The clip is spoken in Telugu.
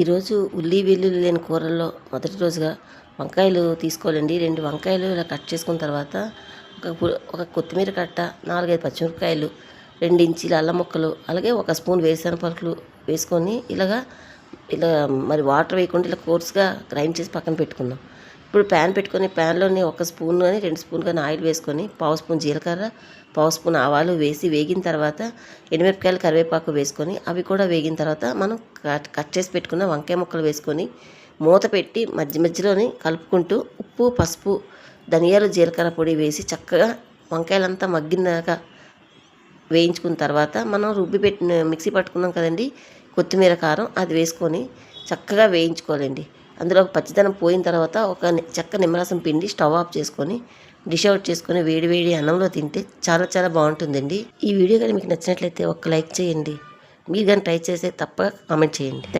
ఈరోజు ఉల్లి వెల్లుల్లి లేని కూరల్లో మొదటి రోజుగా వంకాయలు తీసుకోవాలండి. రెండు వంకాయలు ఇలా కట్ చేసుకున్న తర్వాత ఒక ఒక కొత్తిమీర కట్ట నాలుగైదు పచ్చిమిరపకాయలు రెండు ఇంచీల అల్లం ముక్కలు అలాగే ఒక స్పూన్ వేరుశనగ పలుకులు వేసుకొని ఇలాగా ఇలా మరి వాటర్ వేయకుండా ఇలా కోర్స్గా గ్రైండ్ చేసి పక్కన పెట్టుకుందాం. ఇప్పుడు ప్యాన్ పెట్టుకొని ప్యాన్లోని ఒక స్పూన్ కానీ రెండు స్పూన్ కానీ ఆయిల్ వేసుకొని పావు స్పూన్ జీలకర్ర పావు స్పూన్ ఆవాలు వేసి వేగిన తర్వాత ఎండుమిరపకాయలు కరివేపాకు వేసుకొని అవి కూడా వేగిన తర్వాత మనం కట్ కట్ చేసి పెట్టుకున్న వంకాయ ముక్కలు వేసుకొని మూత పెట్టి మధ్య మధ్యలోని కలుపుకుంటూ ఉప్పు పసుపు ధనియాలు జీలకర్ర పొడి వేసి చక్కగా వంకాయలంతా మగ్గినాక వేయించుకున్న తర్వాత మనం రుబ్బి పెట్టిన మిక్సీ పట్టుకున్నాం కదండి కొత్తిమీర కారం అది వేసుకొని చక్కగా వేయించుకోవాలండి. అందులో పచ్చిదనం పోయిన తర్వాత ఒక చెక్క నిమ్మరసం పిండి స్టవ్ ఆఫ్ చేసుకొని డిష్ అవుట్ చేసుకొని వేడి వేడి అన్నంలో తింటే చాలా చాలా బాగుంటుందండి. ఈ వీడియో కానీ మీకు నచ్చినట్లయితే ఒక లైక్ చేయండి. మీరు కానీ ట్రై చేస్తే తప్ప కామెంట్ చేయండి.